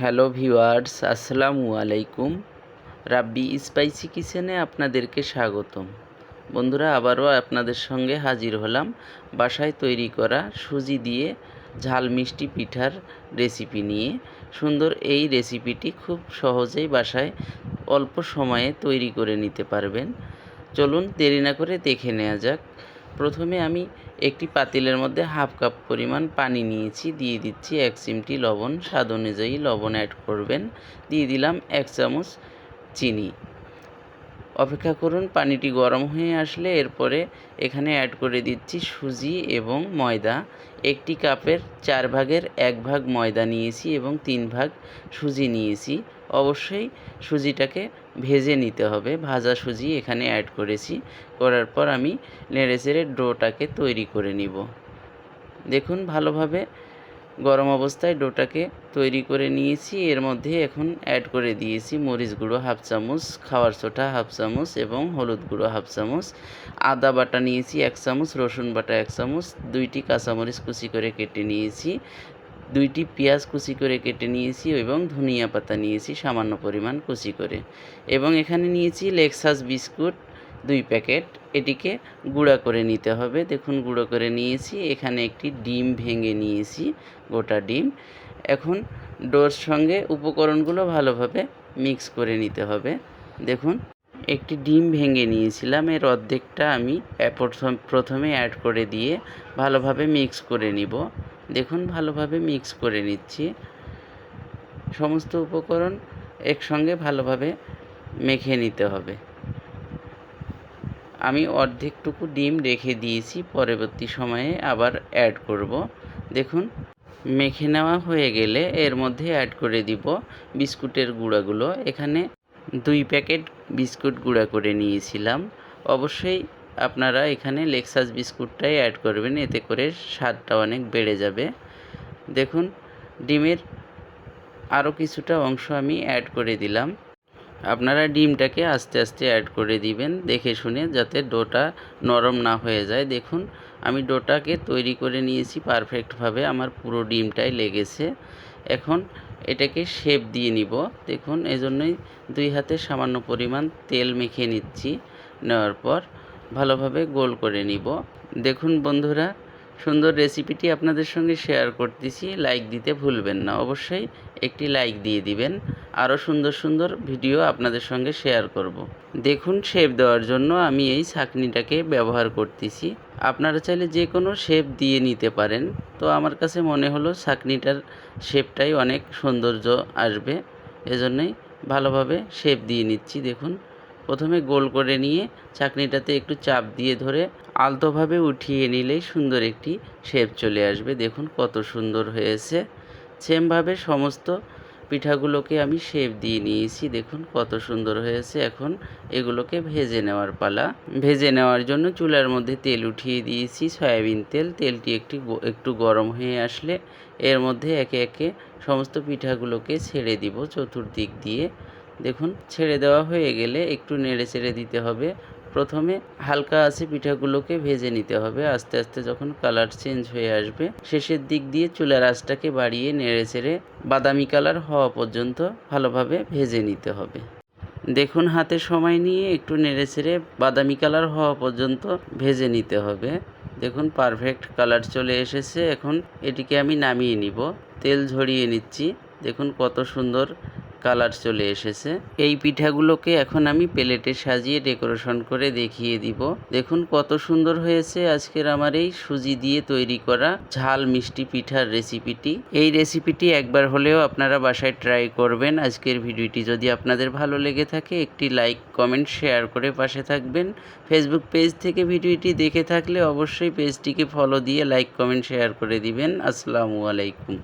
Hello viewers, আসসালামু আলাইকুম। রাব্বি spicy কিচেনে আপনাদেরকে স্বাগতম। বন্ধুরা, আবারও আপনাদের সঙ্গে হাজির হলাম বাসায় তৈরি করা সুজি দিয়ে ঝাল মিষ্টি পিঠার রেসিপি নিয়ে। সুন্দর এই রেসিপিটি খুব সহজেই বাসায় অল্প সময়ে তৈরি করে নিতে পারবেন। চলুন দেরি না করে দেখে নেওয়া যাক। প্রথমে আমি একটি পাতিলের মধ্যে হাফ কাপ পরিমাণ পানি নিয়েছি, দিয়ে দিচ্ছি এক চিমটি লবণ। স্বাদ অনুযায়ী লবণ অ্যাড করবেন। দিয়ে দিলাম এক চামচ চিনি। অপেক্ষা করুন, পানিটি গরম হয়ে আসলে এরপরে এখানে অ্যাড করে দিচ্ছি সুজি এবং ময়দা। একটি কাপের চার ভাগের এক ভাগ ময়দা নিয়েছি এবং তিন ভাগ সুজি নিয়েছি। অবশ্যই সুজিটাকে ভেজে নিতে হবে। ভাজা সুজি এখানে অ্যাড করেছি। করার পর আমি নেড়েচেড়ে ডোটাকে তৈরি করে নিব। দেখুন ভালোভাবে গরম অবস্থায় ডোটাকে তৈরি করে নিয়েছি। এর মধ্যে এখন অ্যাড করে দিয়েছি মরিচ গুঁড়ো হাফ চামচ, খাওয়ার সোটা হাফ চামচ এবং হলুদ গুঁড়ো হাফ চামচ। আদা বাটা নিয়েছি এক চামচ, রসুন বাটা এক চামচ, দুইটি কাঁচামরিচ কুচি করে কেটে নিয়েছি। দুইটি পেঁয়াজ কুচি করে কেটে নিয়েছি এবং ধনিয়া পাতা নিয়েছি সামান্য পরিমাণ কুচি করে। এবং এখানে নিয়েছি লেক্সাস বিস্কুট দুই প্যাকেট। এটিকে গুঁড়া করে নিতে হবে। দেখুন, গুঁড়ো করে নিয়েছি। এখানে একটি ডিম ভেঙে নিয়েছি, গোটা ডিম। এখন ডোর সঙ্গে উপকরণগুলো ভালোভাবে মিক্স করে নিতে হবে। দেখুন একটি ডিম ভেঙে নিয়েছিলাম, এর অর্ধেকটা আমি প্রথম অ্যাড করে দিয়ে ভালোভাবে মিক্স করে নিব। দেখুন, ভালোভাবে মিক্স করে নিচ্ছি। সমস্ত উপকরণ একসঙ্গে ভালোভাবে মেখে নিতে হবে। আমি অর্ধেকটুকু ডিম রেখে দিয়েছি, পরবর্তী সময়ে আবার অ্যাড করব। দেখুন, মেখে নেওয়া হয়ে গেলে এর মধ্যে অ্যাড করে দিব বিস্কুটের গুঁড়াগুলো। এখানে দুই প্যাকেট বিস্কুট গুঁড়া করে নিয়েছিলাম। অবশ্যই আপনারা এখানে লেক্সাস বিস্কুটটাই অ্যাড করবেন, এতে করে স্বাদটা অনেক বেড়ে যাবে। দেখুন, ডিমের আরও কিছুটা অংশ আমি অ্যাড করে দিলাম। আপনারা ডিমটাকে আস্তে আস্তে অ্যাড করে দিবেন, দেখে শুনে যাতে ডোটা নরম না হয়ে যায়। দেখুন, আমি ডোটাকে তৈরি করে নিয়েছি পারফেক্টভাবে আমার পুরো ডিমটাই লেগেছে। এখন এটাকে শেপ দিয়ে নিব। দেখুন, এজন্যই দুই হাতে সামান্য পরিমাণ তেল মেখে নিচ্ছি। নেওয়ার পর ভালোভাবে গোল করে নিব। দেখুন বন্ধুরা সুন্দর রেসিপিটি আপনাদের সঙ্গে শেয়ার করতেছি। লাইক দিতে ভুলবেন না। অবশ্যই একটি লাইক দিয়ে দিবেন। আরও সুন্দর সুন্দর ভিডিও আপনাদের সঙ্গে শেয়ার করব। দেখুন শেপ দেওয়ার জন্য আমি এই ছাকনিটাকে ব্যবহার করতেছি। আপনারা চাইলে যে কোনো শেপ দিয়ে নিতে পারেন। তো আমার কাছে মনে হলো ছাকনিটার শেপটাই অনেক সৌন্দর্য আসবে। এজন্যই ভালোভাবে শেপ দিয়ে নিচ্ছি। দেখুন প্রথমে গোল করে নিয়ে চাকনিটাতে একটু চাপ দিয়ে ধরে আলতোভাবে উঠিয়ে নিলেই সুন্দর একটি শেপ চলে আসবে। দেখুন কত সুন্দর হয়েছে। সেমভাবে সমস্ত পিঠাগুলোকে আমি শেপ দিয়ে নিয়েছি। দেখুন কত সুন্দর হয়েছে। এখন এগুলোকে ভেজে নেওয়ার পালা। ভেজে নেওয়ার জন্য চুলার মধ্যে তেল উঠিয়ে দিয়েছি। সয়াবিন তেল। তেলটি একটি একটু গরম হয়ে আসলে এর মধ্যে একে একে সমস্ত পিঠাগুলোকে ছেড়ে দিব চতুর্দিক দিয়ে। দেখুন, ছেড়ে দেওয়া হয়ে গেলে একটু নেড়ে চেড়ে দিতে হবে। প্রথমে হালকা আছে পিঠাগুলোকে ভেজে নিতে হবে। আস্তে আস্তে যখন কালার চেঞ্জ হয়ে আসবে, শেষের দিক দিয়ে চুলার আঁচটাকে বাড়িয়ে নেড়ে চেড়ে বাদামি কালার হওয়া পর্যন্ত ভালোভাবে ভেজে নিতে হবে। দেখুন, হাতে সময় নিয়ে একটু নেড়ে চেড়ে বাদামি কালার হওয়া পর্যন্ত ভেজে নিতে হবে। দেখুন, পারফেক্ট কালার চলে এসেছে। এখন এটিকে আমি নামিয়ে নিব। তেল ঝরিয়ে নিচ্ছি। দেখুন, কত সুন্দর কালার চলে এসেছে। এই পিঠাগুলোকে এখন আমি প্লেটে সাজিয়ে ডেকোরেশন করে দেখিয়ে দিব। দেখুন কত সুন্দর হয়েছে আজকের আমার এই সুজি দিয়ে তৈরি করা ঝাল মিষ্টি পিঠার রেসিপিটি। এই রেসিপিটি একবার হলেও আপনারা বাসায় ট্রাই করবেন। আজকের ভিডিওটি যদি আপনাদের ভালো লেগে থাকে, একটি লাইক, কমেন্ট, শেয়ার করে পাশে থাকবেন। ফেসবুক পেজ থেকে ভিডিওটি দেখে থাকলে অবশ্যই পেজটিকে ফলো দিয়ে লাইক, কমেন্ট, শেয়ার করে দিবেন। আসসালামু আলাইকুম।